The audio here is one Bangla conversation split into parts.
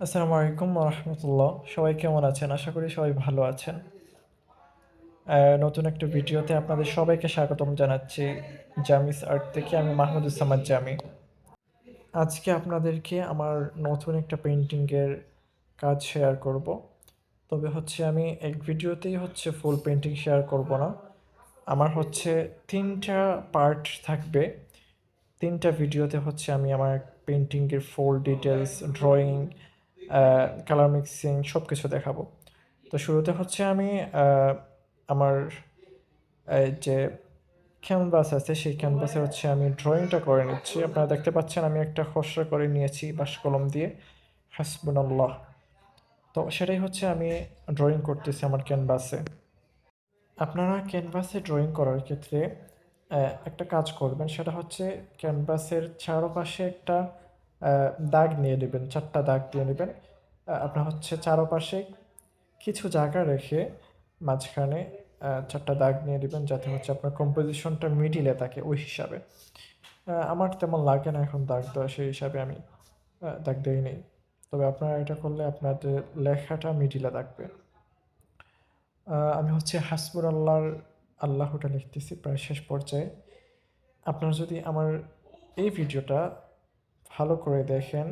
আসসালামু আলাইকুম রহমতুল্লাহ সবাই কেমন আছেন? আশা করি সবাই ভালো আছেন। নতুন একটা ভিডিওতে আপনাদের সবাইকে স্বাগতম জানাচ্ছি জামিস আর্ট থেকে। আমি মাহমুদ মাহমুদুজ্জামান জামি। আজকে আপনাদেরকে আমার নতুন একটা পেন্টিংয়ের কাজ শেয়ার করব। তবে হচ্ছে আমি এক ভিডিওতেই হচ্ছে ফুল পেন্টিং শেয়ার করব না। আমার হচ্ছে তিনটা পার্ট থাকবে। তিনটা ভিডিওতে হচ্ছে আমি আমার পেন্টিংয়ের full details drawing colour mixing সব কিছু দেখাবো। তো শুরুতে হচ্ছে আমি আমার যে ক্যানভাস আছে, সেই ক্যানভাসে হচ্ছে আমি ড্রয়িংটা করে নিচ্ছি। আপনারা দেখতে পাচ্ছেন আমি একটা খসড়া করে নিয়েছি বাস কলম দিয়ে। হাসবুনাল্লাহ। তো সেটাই হচ্ছে আমি ড্রয়িং করতেছি আমার ক্যানভাসে আপনারা ক্যানভাসে ড্রয়িং করার ক্ষেত্রে একটা কাজ করবেন, সেটা হচ্ছে ক্যানভাসের চারপাশে একটা দাগ নিয়ে নেবেন, চারটা দাগ দিয়ে নেবেন। আপনার হচ্ছে চারপাশে কিছু জায়গা রেখে মাঝখানে চারটা দাগ নিয়ে নেবেন যাতে হচ্ছে আপনার কম্পোজিশনটা মিডিলে থাকে ওই হিসাবে। আমার তেমন লাগে না এখন দাগ দেওয়া, সেই হিসাবে আমি দাগ দিই নেই। তবে আপনারা এটা করলে আপনাদের লেখাটা মিডিলে থাকবে। আমি হচ্ছে হাসবুর আল্লাহর আল্লাহটা লিখতেছি প্রায় শেষ পর্যায়ে। আপনারা যদি আমার এই ভিডিওটা ভালো করে দেখেন,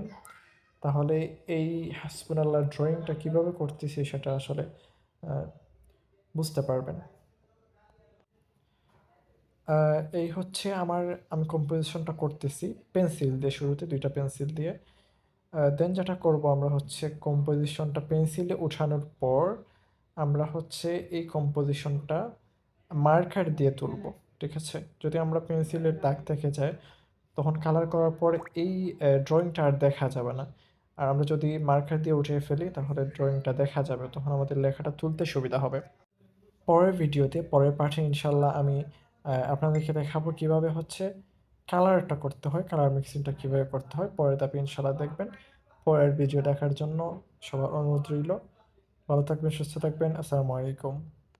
তাহলে এই হাসবুর আল্লাহর ড্রয়িংটা কীভাবে করতেছি সেটা আসলে বুঝতে পারবেন। এই হচ্ছে আমার, আমি কম্পোজিশনটা করতেছি পেন্সিল দিয়ে শুরুতে, দুইটা পেন্সিল দিয়ে। দেন যেটা করব আমরা হচ্ছে কম্পোজিশনটা পেন্সিলে উঠানোর পর আমরা হচ্ছে এই কম্পোজিশনটা মার্কার দিয়ে তুলব, ঠিক আছে? যদি আমরা পেন্সিলের দাগ দেখে যাই তখন কালার করার পর এই ড্রয়িংটা আর দেখা যাবে না। আর আমরা যদি মার্কার দিয়ে উঠিয়ে ফেলি, তাহলে ড্রয়িংটা দেখা যাবে। তখন আমাদের লেখাটা তুলতে সুবিধা হবে। পরের ভিডিওতে পরের পাঠে ইনশাল্লাহ আমি আপনাদেরকে দেখাবো কীভাবে হচ্ছে কালারটা করতে হয় কালার মিক্সিংটা কীভাবে করতে হয়। পরের ধাপে ইনশাল্লাহ দেখবেন। পরের ভিডিও দেখার জন্য সবার অনুরোধ রইল। ভালো থাকবেন, সুস্থ থাকবেন। আসসালামু আলাইকুম।